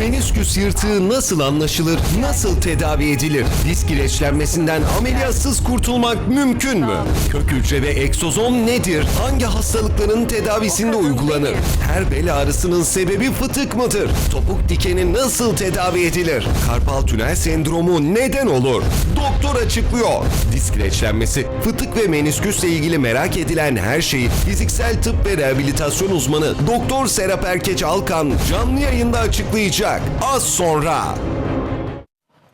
Menisküs yırtığı nasıl anlaşılır, nasıl tedavi edilir? Disk ileçlenmesinden ameliyatsız kurtulmak mümkün mü? Kök hücre ve egzozom nedir? Hangi hastalıkların tedavisinde uygulanır? Her bel ağrısının sebebi fıtık mıdır? Topuk dikeni nasıl tedavi edilir? Karpal tünel sendromu neden olur? Doktor açıklıyor. Disk ileçlenmesi, fıtık ve menisküsle ilgili merak edilen her şeyi fiziksel tıp ve rehabilitasyon uzmanı Doktor Serap Erkeç Alkan canlı yayında açıklayacak. Az sonra.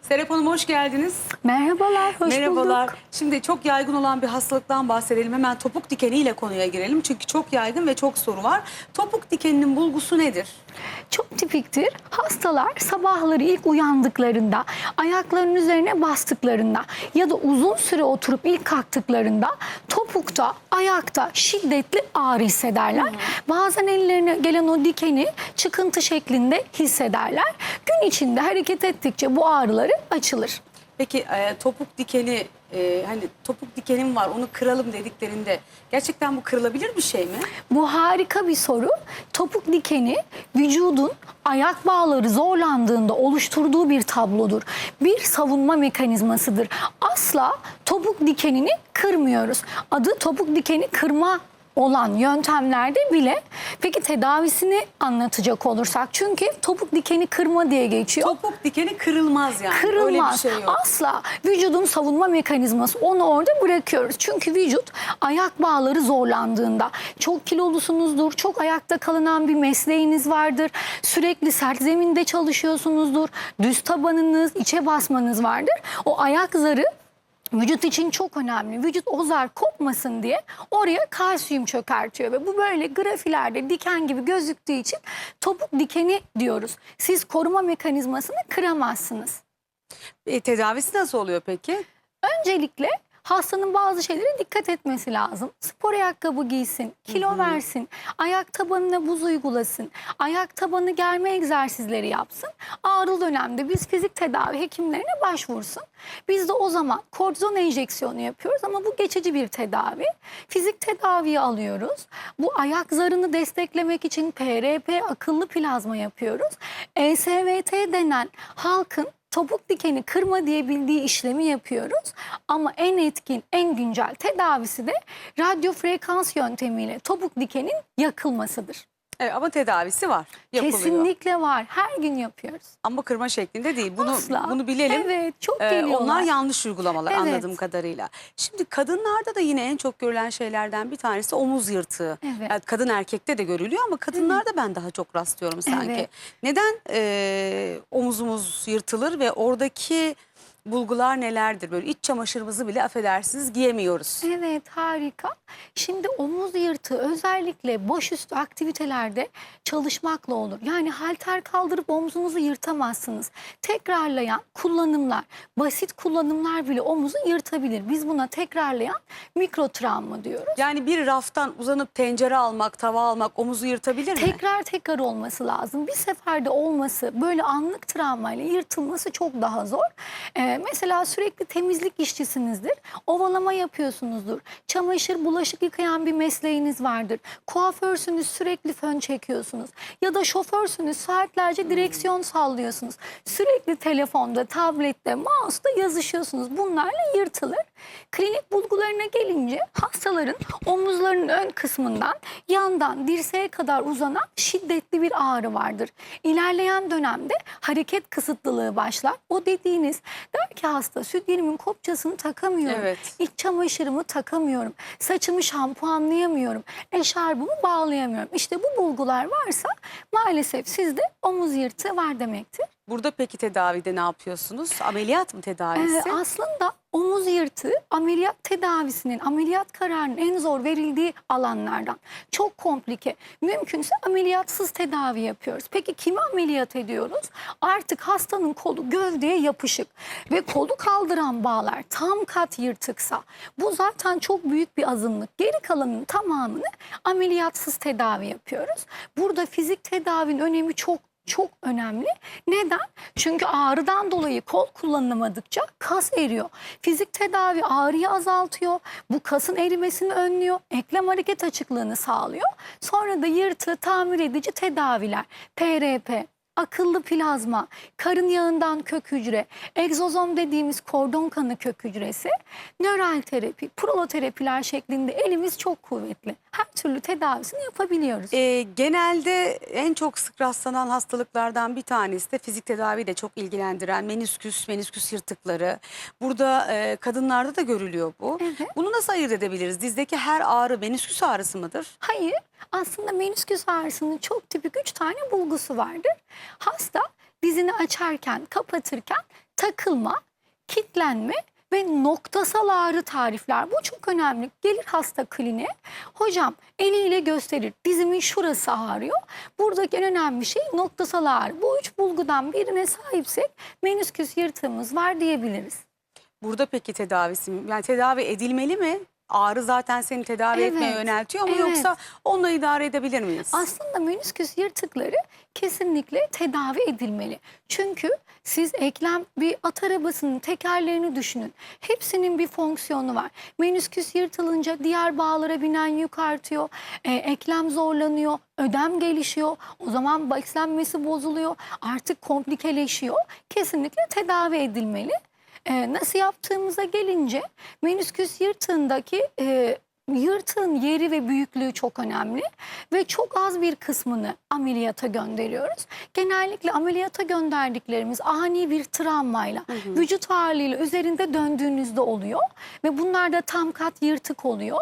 Serap Hanım hoş geldiniz. Merhabalar, hoş Merhabalar. bulduk. Şimdi çok yaygın olan bir hastalıktan bahsedelim. Hemen topuk dikeniyle konuya girelim. Çünkü çok yaygın ve çok soru var. Topuk dikeninin bulgusu nedir? Çok tipiktir. Hastalar sabahları ilk uyandıklarında, ayaklarının üzerine bastıklarında ya da uzun süre oturup ilk kalktıklarında topukta, ayakta şiddetli ağrı hissederler. Bazen ellerine gelen o dikeni çıkıntı şeklinde hissederler. Gün içinde hareket ettikçe bu ağrıları açılır. Peki e, topuk dikeni e, hani topuk dikenim var onu kıralım dediklerinde gerçekten bu kırılabilir bir şey mi? Bu harika bir soru. Topuk dikeni vücudun ayak bağları zorlandığında oluşturduğu bir tablodur. Bir savunma mekanizmasıdır. Asla topuk dikenini kırmıyoruz. Adı topuk dikeni kırma olan yöntemlerde bile peki tedavisini anlatacak olursak çünkü topuk dikeni kırma diye geçiyor. Topuk dikeni kırılmaz yani. Öyle bir Kırılmaz. şey yok. Asla. Vücudun savunma mekanizması. Onu orada bırakıyoruz. Çünkü vücut ayak bağları zorlandığında çok kilolusunuzdur, çok ayakta kalınan bir mesleğiniz vardır. Sürekli sert zeminde çalışıyorsunuzdur. Düz tabanınız, içe basmanız vardır. O ayak zarı Vücut için çok önemli. Vücut o zar kopmasın diye oraya kalsiyum çökertiyor ve bu böyle grafilerde diken gibi gözüktüğü için topuk dikeni diyoruz. Siz koruma mekanizmasını kıramazsınız. E, tedavisi nasıl oluyor peki? Öncelikle hastanın bazı şeylere dikkat etmesi lazım. Spor ayakkabı giysin, kilo versin, ayak tabanına buz uygulasın, ayak tabanı germe egzersizleri yapsın. Ağrılı dönemde biz fizik tedavi hekimlerine başvursun. Biz de o zaman kortizon enjeksiyonu yapıyoruz ama bu geçici bir tedavi. Fizik tedaviyi alıyoruz. Bu ayak zarını desteklemek için PRP akıllı plazma yapıyoruz. ESVT denen halkın topuk dikeni kırma diye bildiği işlemi yapıyoruz. Ama en etkin, en güncel tedavisi de radyo frekans yöntemiyle topuk dikenin yakılmasıdır. Evet, ama tedavisi var. Yapılıyor. Kesinlikle var. Her gün yapıyoruz. Ama kırma şeklinde değil. Bunu Asla. bunu bilelim. Evet, çok Ee, geliyorlar. onlar yanlış uygulamalar Evet. anladığım kadarıyla. Şimdi kadınlarda da yine en çok görülen şeylerden bir tanesi omuz yırtığı. Evet. Yani kadın erkekte de görülüyor ama kadınlarda ben daha çok rastlıyorum sanki. Evet. Neden e, omuzumuz yırtılır ve oradaki bulgular nelerdir? Böyle iç çamaşırımızı bile affedersiniz giyemiyoruz. Evet harika. Şimdi omuz yırtığı özellikle başüstü aktivitelerde çalışmakla olur. Yani halter kaldırıp omzunuzu yırtamazsınız. Tekrarlayan kullanımlar, basit kullanımlar bile omuzu yırtabilir. Biz buna tekrarlayan mikro travma diyoruz. Yani bir raftan uzanıp tencere almak, tava almak omuzu yırtabilir mi? Tekrar tekrar olması lazım. Bir seferde olması, böyle anlık travmayla yırtılması çok daha zor. Ee, mesela sürekli temizlik işçisinizdir. Ovalama yapıyorsunuzdur. Çamaşır, bulaşık yıkayan bir mesleğiniz vardır. Kuaförsünüz sürekli fön çekiyorsunuz. Ya da şoförsünüz saatlerce direksiyon sallıyorsunuz. Sürekli telefonda, tablette, mouse'da yazışıyorsunuz. Bunlarla yırtılır. Klinik bulgularına gelince hastaların omuzlarının ön kısmından yandan dirseğe kadar uzanan şiddetli bir ağrı vardır. İlerleyen dönemde hareket kısıtlılığı başlar. O dediğiniz der ki hasta sütyenimin kopçasını takamıyorum. Evet. İç çamaşırımı takamıyorum. Saçımı şampuanlayamıyorum. Eşarbımı bağlayamıyorum. İşte bu bulgular varsa maalesef sizde omuz yırtığı var demektir. Burada peki tedavide ne yapıyorsunuz? Ameliyat mı tedavisi? Ee, aslında omuz yırtığı ameliyat tedavisinin, ameliyat kararının en zor verildiği alanlardan. Çok komplike. Mümkünse ameliyatsız tedavi yapıyoruz. Peki kimi ameliyat ediyoruz? Artık hastanın kolu gövdeye yapışık ve kolu kaldıran bağlar tam kat yırtıksa bu zaten çok büyük bir azınlık. Geri kalanın tamamını ameliyatsız tedavi yapıyoruz. Burada fizik tedavinin önemi çok çok önemli. Neden? Çünkü ağrıdan dolayı kol kullanılamadıkça kas eriyor. Fizik tedavi ağrıyı azaltıyor. Bu kasın erimesini önlüyor. Eklem hareket açıklığını sağlıyor. Sonra da yırtığı tamir edici tedaviler. PRP, akıllı plazma, karın yağından kök hücre, egzozom dediğimiz kordon kanı kök hücresi, nöral terapi, proloterapiler şeklinde elimiz çok kuvvetli. Her türlü tedavisini yapabiliyoruz. Ee, genelde en çok sık rastlanan hastalıklardan bir tanesi de fizik tedaviyle çok ilgilendiren menisküs, menisküs yırtıkları. Burada e, kadınlarda da görülüyor bu. Evet. Bunu nasıl ayırt edebiliriz? Dizdeki her ağrı menisküs ağrısı mıdır? Hayır, aslında menisküs ağrısının çok tipik üç tane bulgusu vardır. Hasta dizini açarken, kapatırken takılma, kitlenme ve noktasal ağrı tarifler. Bu çok önemli. Gelir hasta kliniğe, hocam eliyle gösterir. Dizimin şurası ağrıyor. Buradaki en önemli şey noktasal ağrı. Bu üç bulgudan birine sahipsek menisküs yırtığımız var diyebiliriz. Burada peki tedavisi mi? Yani tedavi edilmeli mi? Ağrı zaten seni tedavi Evet, etmeye yöneltiyor mu evet. yoksa onunla idare edebilir miyiz? Aslında menisküs yırtıkları kesinlikle tedavi edilmeli. Çünkü siz eklem bir at arabasının tekerlerini düşünün. Hepsinin bir fonksiyonu var. Menisküs yırtılınca diğer bağlara binen yük artıyor. e, eklem zorlanıyor. Ödem gelişiyor. O zaman beslenmesi bozuluyor. Artık komplikeleşiyor. Kesinlikle tedavi edilmeli. E, nasıl yaptığımıza gelince menisküs yırtığındaki e, yırtığın yeri ve büyüklüğü çok önemli ve çok az bir kısmını ameliyata gönderiyoruz. Genellikle ameliyata gönderdiklerimiz ani bir travmayla, vücut ağırlığıyla üzerinde döndüğünüzde oluyor ve bunlar da tam kat yırtık oluyor.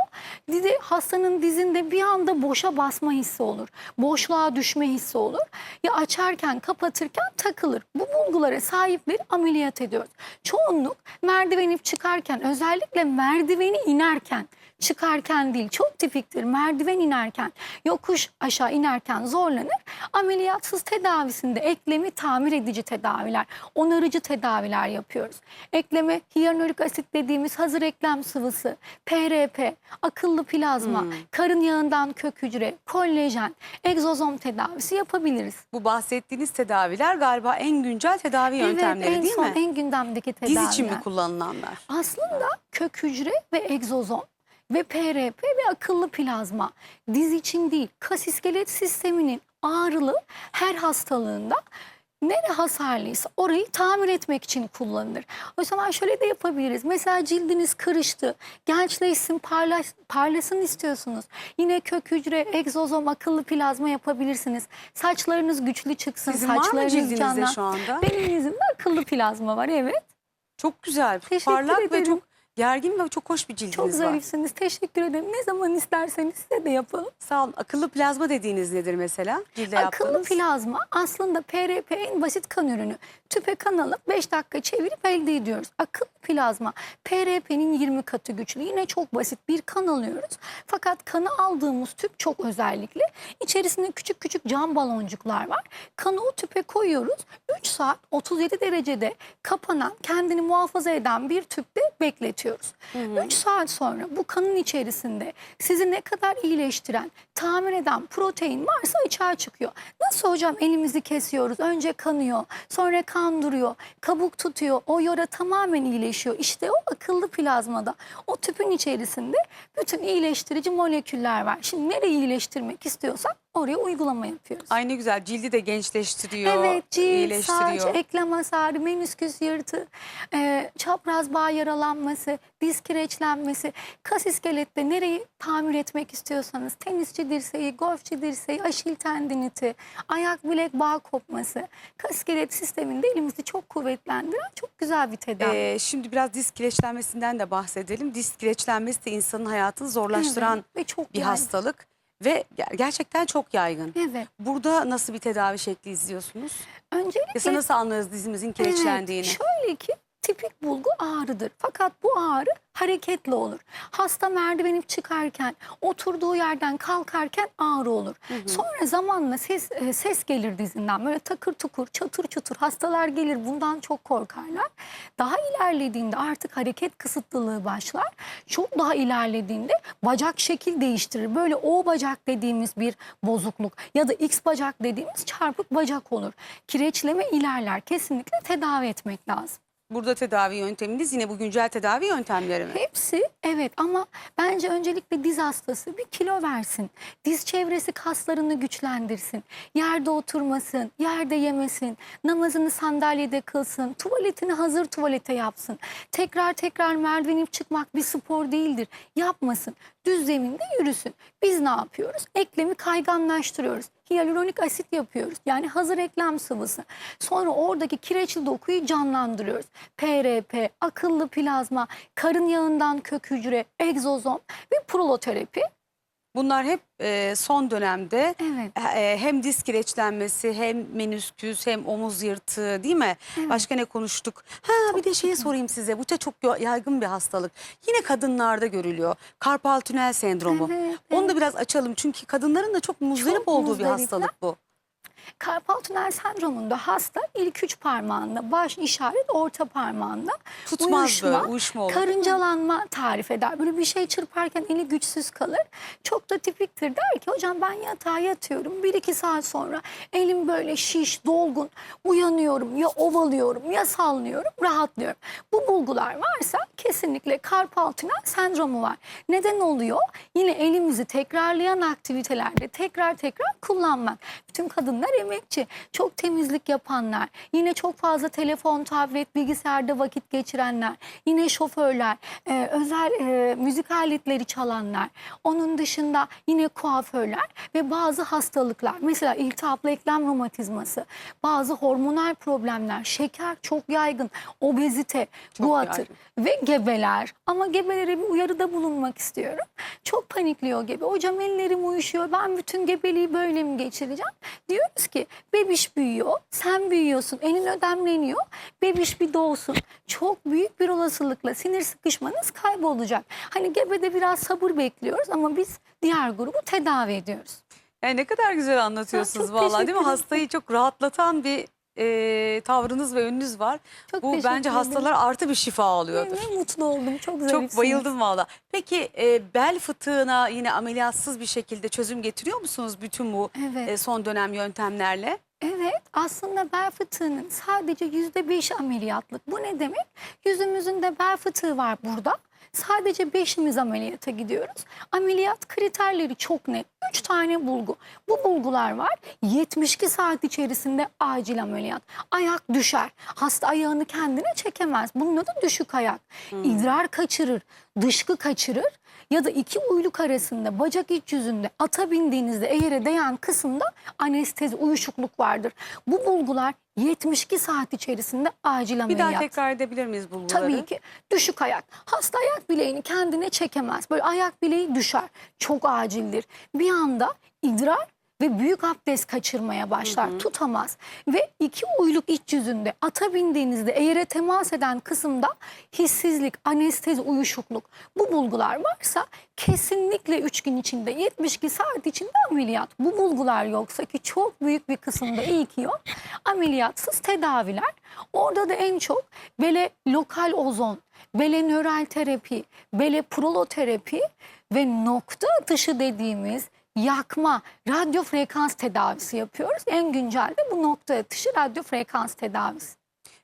Dizi, hastanın dizinde bir anda boşa basma hissi olur. Boşluğa düşme hissi olur. Ya açarken kapatırken takılır. Bu bulgulara sahipleri ameliyat ediyoruz. Çoğunluk merdiveni çıkarken özellikle merdiveni inerken çıkarken değil çok tipiktir merdiven inerken yokuş aşağı inerken zorlanır ameliyatsız tedavisinde eklemi tamir edici tedaviler onarıcı tedaviler yapıyoruz ekleme hyaluronik asit dediğimiz hazır eklem sıvısı PRP akıllı plazma karın yağından kök hücre kollajen egzozom tedavisi yapabiliriz. Bu bahsettiğiniz tedaviler galiba en güncel tedavi yöntemleri evet, en değil son mi? en gündemdeki Diz tedaviler. için mi kullanılanlar? Aslında kök hücre ve egzozom ve PRP ve akıllı plazma diz için değil kas iskelet sisteminin ağrılı her hastalığında nere hasarlıysa orayı tamir etmek için kullanılır. O zaman şöyle de yapabiliriz. Mesela cildiniz kırıştı, gençleşsin, parlaş, parlasın istiyorsunuz. Yine kök hücre, egzozom, akıllı plazma yapabilirsiniz. Saçlarınız güçlü çıksın, Sizin var mı saçlarınız cildinizde canlan- şu anda? Benim yüzümde akıllı plazma var evet. Çok güzel, Teşekkür parlak ve ederim. çok gergin ve çok hoş bir cildiniz Çok var. zarifsiniz. Teşekkür ederim. Ne zaman isterseniz size de yapalım. Sağ olun. Akıllı plazma dediğiniz nedir mesela? Cilde Akıllı yaptığınız. plazma aslında PRP en basit kan ürünü. Tüpe kan alıp 5 dakika çevirip elde ediyoruz. Akıllı plazma PRP'nin 20 katı güçlü. Yine çok basit bir kan alıyoruz. Fakat kanı aldığımız tüp çok özellikle. İçerisinde küçük küçük cam baloncuklar var. Kanı o tüpe koyuyoruz. 3 saat 37 derecede kapanan, kendini muhafaza eden bir tüpte bekletiyoruz. 3 saat sonra bu kanın içerisinde sizi ne kadar iyileştiren, tamir eden protein varsa açığa çıkıyor. Nasıl hocam elimizi kesiyoruz, önce kanıyor, sonra kan duruyor, kabuk tutuyor, o yara tamamen iyileşiyor. İşte o akıllı plazmada, o tüpün içerisinde bütün iyileştirici moleküller var. Şimdi nereyi iyileştirmek istiyorsak oraya uygulama yapıyoruz. Ay ne güzel cildi de gençleştiriyor, Evet cilt, iyileştiriyor. saç, eklem hasarı, menisküs yırtı, e, çapraz bağ yaralanması, diz kireçlenmesi, kas iskelette nereyi tamir etmek istiyorsanız tenisçi dirseği, golfçi dirseği, aşil tendiniti, ayak bilek bağ kopması, kas iskelet sisteminde elimizi çok kuvvetlendiren çok güzel bir tedavi. Ee, şimdi biraz diz kireçlenmesinden de bahsedelim. Diz kireçlenmesi de insanın hayatını zorlaştıran Evet, ve çok bir yaygın. hastalık ve ger- gerçekten çok yaygın. Evet. Burada nasıl bir tedavi şekli izliyorsunuz? Öncelikle Mesela nasıl anlarız dizimizin kireçlendiğini? Evet, şöyle ki tipik bulgu ağrıdır. Fakat bu ağrı hareketli olur. Hasta merdiveni çıkarken, oturduğu yerden kalkarken ağrı olur. Sonra zamanla ses e, ses gelir dizinden. Böyle takır tukur, çatır çutur hastalar gelir. Bundan çok korkarlar. Daha ilerlediğinde artık hareket kısıtlılığı başlar. Çok daha ilerlediğinde bacak şekil değiştirir. Böyle O bacak dediğimiz bir bozukluk ya da X bacak dediğimiz çarpık bacak olur. Kireçleme ilerler. Kesinlikle tedavi etmek lazım. Burada tedavi yönteminiz yine bu güncel tedavi yöntemleri mi? Hepsi evet ama bence öncelikle diz hastası bir kilo versin. Diz çevresi kaslarını güçlendirsin. Yerde oturmasın, yerde yemesin, namazını sandalyede kılsın, tuvaletini hazır tuvalete yapsın. Tekrar tekrar merdivenip çıkmak bir spor değildir. Yapmasın. Düz zeminde yürüsün. Biz ne yapıyoruz? Eklemi kayganlaştırıyoruz. Hyaluronik asit yapıyoruz. Yani hazır eklem sıvısı. Sonra oradaki kireçli dokuyu canlandırıyoruz. PRP, akıllı plazma, karın yağından kök hücre, egzozom ve proloterapi. Bunlar hep e, son dönemde Evet. e, hem diz kireçlenmesi hem menüsküs hem omuz yırtığı değil mi? Başka ne konuştuk? Ha bir de şeyi sorayım size. Bu da çok yaygın bir hastalık. Yine kadınlarda görülüyor. Karpal tünel sendromu. Evet, Onu da biraz açalım. Çünkü kadınların da çok muzdarip Çok olduğu bir muzdaripler. hastalık bu. Karpal tünel sendromunda hasta ilk üç parmağında, baş işaret orta parmağında Tutmaz uyuşma, böyle, uyuşma olur. karıncalanma tarif eder. Böyle bir şey çırparken eli güçsüz kalır. Çok da tipiktir der ki hocam ben yatağa yatıyorum. Bir iki saat sonra elim böyle şiş, dolgun. Uyanıyorum ya ovalıyorum ya sallıyorum rahatlıyorum. Bu bulgular varsa kesinlikle karpal tünel sendromu var. Neden oluyor? Yine elimizi tekrarlayan aktivitelerde tekrar tekrar kullanmak. Bütün kadınlar emekçi. Çok temizlik yapanlar. Yine çok fazla telefon, tablet, bilgisayarda vakit geçirenler. Yine şoförler, e, özel e, müzik aletleri çalanlar. Onun dışında yine kuaförler ve bazı hastalıklar. Mesela iltihaplı eklem romatizması, bazı hormonal problemler, şeker çok yaygın, obezite, Çok yaygın. ve gebeler. Ama gebelere bir uyarıda bulunmak istiyorum. Çok panikliyor gebe. Hocam ellerim uyuşuyor. Ben bütün gebeliği böyle mi geçireceğim? Diyoruz ki bebiş büyüyor. Sen büyüyorsun. Elin ödemleniyor. Bebiş bir doğsun. Çok büyük bir olasılıkla sinir sıkışmanız kaybolacak. Hani gebede biraz sabır bekliyoruz ama biz diğer grubu tedavi ediyoruz. Yani ne kadar güzel anlatıyorsunuz çok vallahi değil mi? Hastayı çok rahatlatan bir e, tavrınız ve önünüz var. Çok Bu teşekkür bence ederim. hastalar artı bir şifa alıyordur. Ne mutlu oldum. Çok zarifsiniz. Çok bayıldım valla. Peki e, bel fıtığına yine ameliyatsız bir şekilde çözüm getiriyor musunuz bütün bu Evet. e, son dönem yöntemlerle? Evet aslında bel fıtığının sadece yüzde beş ameliyatlık. Bu ne demek? Yüzümüzün de bel fıtığı var burada. Sadece beşimiz ameliyata gidiyoruz. Ameliyat kriterleri çok net. Üç tane bulgu. Bu bulgular var. 72 saat içerisinde acil ameliyat. Ayak düşer. Hasta ayağını kendine çekemez. Bunun adı düşük ayak. İdrar kaçırır. Dışkı kaçırır. Ya da iki uyluk arasında bacak iç yüzünde ata bindiğinizde eğere değen kısımda anestezi uyuşukluk vardır. Bu bulgular 72 saat içerisinde acil Bir ameliyat. daha tekrar edebilir miyiz bulguları? Tabii ki düşük ayak. Hasta ayak bileğini kendine çekemez. Böyle ayak bileği düşer. Çok acildir. Bir anda idrar ve büyük abdest kaçırmaya başlar. Tutamaz. Ve iki uyluk iç yüzünde ata bindiğinizde eğere temas eden kısımda hissizlik, anestezi, uyuşukluk bu bulgular varsa kesinlikle 3 gün içinde 72 saat içinde ameliyat. Bu bulgular yoksa ki çok büyük bir kısımda iyi ki yok. Ameliyatsız tedaviler. Orada da en çok bele lokal ozon, bele nöral terapi, bele proloterapi ve nokta atışı dediğimiz yakma, radyo frekans tedavisi yapıyoruz. En güncel de bu nokta atışı radyo frekans tedavisi.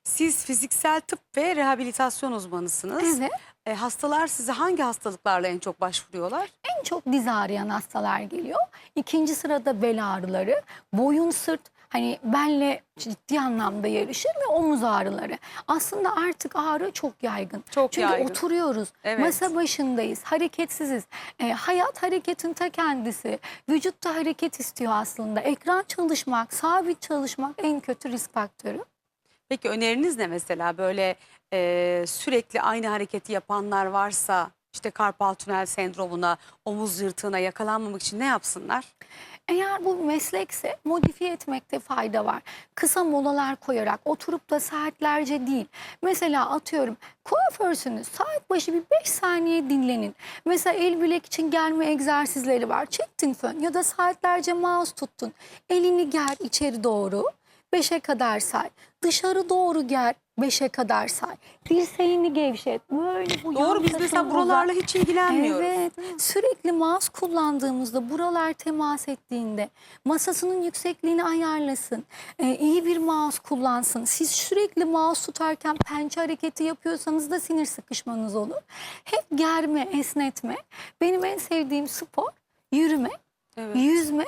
Siz fiziksel tıp ve rehabilitasyon uzmanısınız. Evet. E, hastalar size hangi hastalıklarla en çok başvuruyorlar? En çok diz ağrıyan hastalar geliyor. İkinci sırada bel ağrıları, boyun sırt hani benle ciddi anlamda yarışır ve omuz ağrıları. Aslında artık ağrı çok yaygın. Çok Çünkü yaygın. oturuyoruz, Evet. masa başındayız, hareketsiziz. E, hayat hareketin ta kendisi. Vücutta hareket istiyor aslında. Ekran çalışmak, sabit çalışmak en kötü risk faktörü. Peki öneriniz ne mesela böyle e, sürekli aynı hareketi yapanlar varsa işte karpal tünel sendromuna, omuz yırtığına yakalanmamak için ne yapsınlar? Eğer bu meslekse modifiye etmekte fayda var. Kısa molalar koyarak oturup da saatlerce değil. Mesela atıyorum kuaförsünüz saat başı bir 5 saniye dinlenin. Mesela el bilek için germe egzersizleri var. Çektin fön ya da saatlerce mouse tuttun. Elini ger içeri doğru. 5'e kadar say. Dışarı doğru ger. 5'e kadar say. Dirseğini gevşet. Böyle bu Doğru biz mesela buralarla hiç ilgilenmiyoruz. Evet. Sürekli mouse kullandığımızda buralar temas ettiğinde masasının yüksekliğini ayarlasın. Ee, iyi bir mouse kullansın. Siz sürekli mouse tutarken pençe hareketi yapıyorsanız da sinir sıkışmanız olur. Hep germe, esnetme. Benim en sevdiğim spor yürüme, Evet. yüzme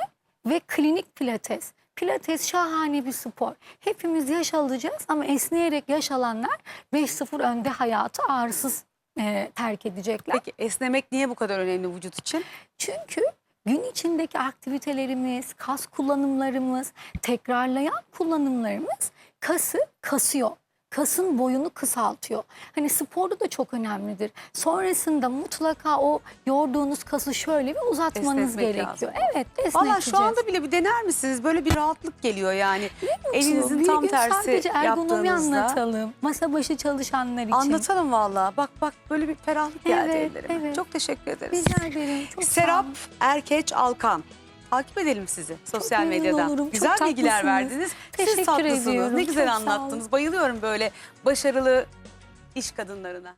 ve klinik pilates. Pilates şahane bir spor. Hepimiz yaş alacağız ama esneyerek yaş alanlar 5-0 önde hayatı ağrısız e, terk edecekler. Peki esnemek niye bu kadar önemli vücut için? Çünkü gün içindeki aktivitelerimiz, kas kullanımlarımız, tekrarlayan kullanımlarımız kası kasıyor. Kasın boyunu kısaltıyor. Hani sporda da çok önemlidir. Sonrasında mutlaka o yorduğunuz kası şöyle bir uzatmanız Esnetmek gerekiyor. lazım. Evet, esneteceğiz. Valla şu anda bile bir dener misiniz? Böyle bir rahatlık geliyor yani. Elinizin Bir tam gün tersi sadece ergonomi yaptığınızda. anlatalım. Masa başı çalışanlar için. Anlatalım valla. Bak bak böyle bir ferahlık geldi Evet, ellerime. evet. Çok teşekkür ederiz. Rica ederim. Çok sağ Serap olun. Erkeç Alkan. Takip edelim sizi sosyal memnun medyadan. olurum, çok Güzel bilgiler tatlısınız. verdiniz. Siz Teşekkür tatlısınız. ediyorum, Ne güzel çok sağ olun. anlattınız. Bayılıyorum böyle başarılı iş kadınlarına.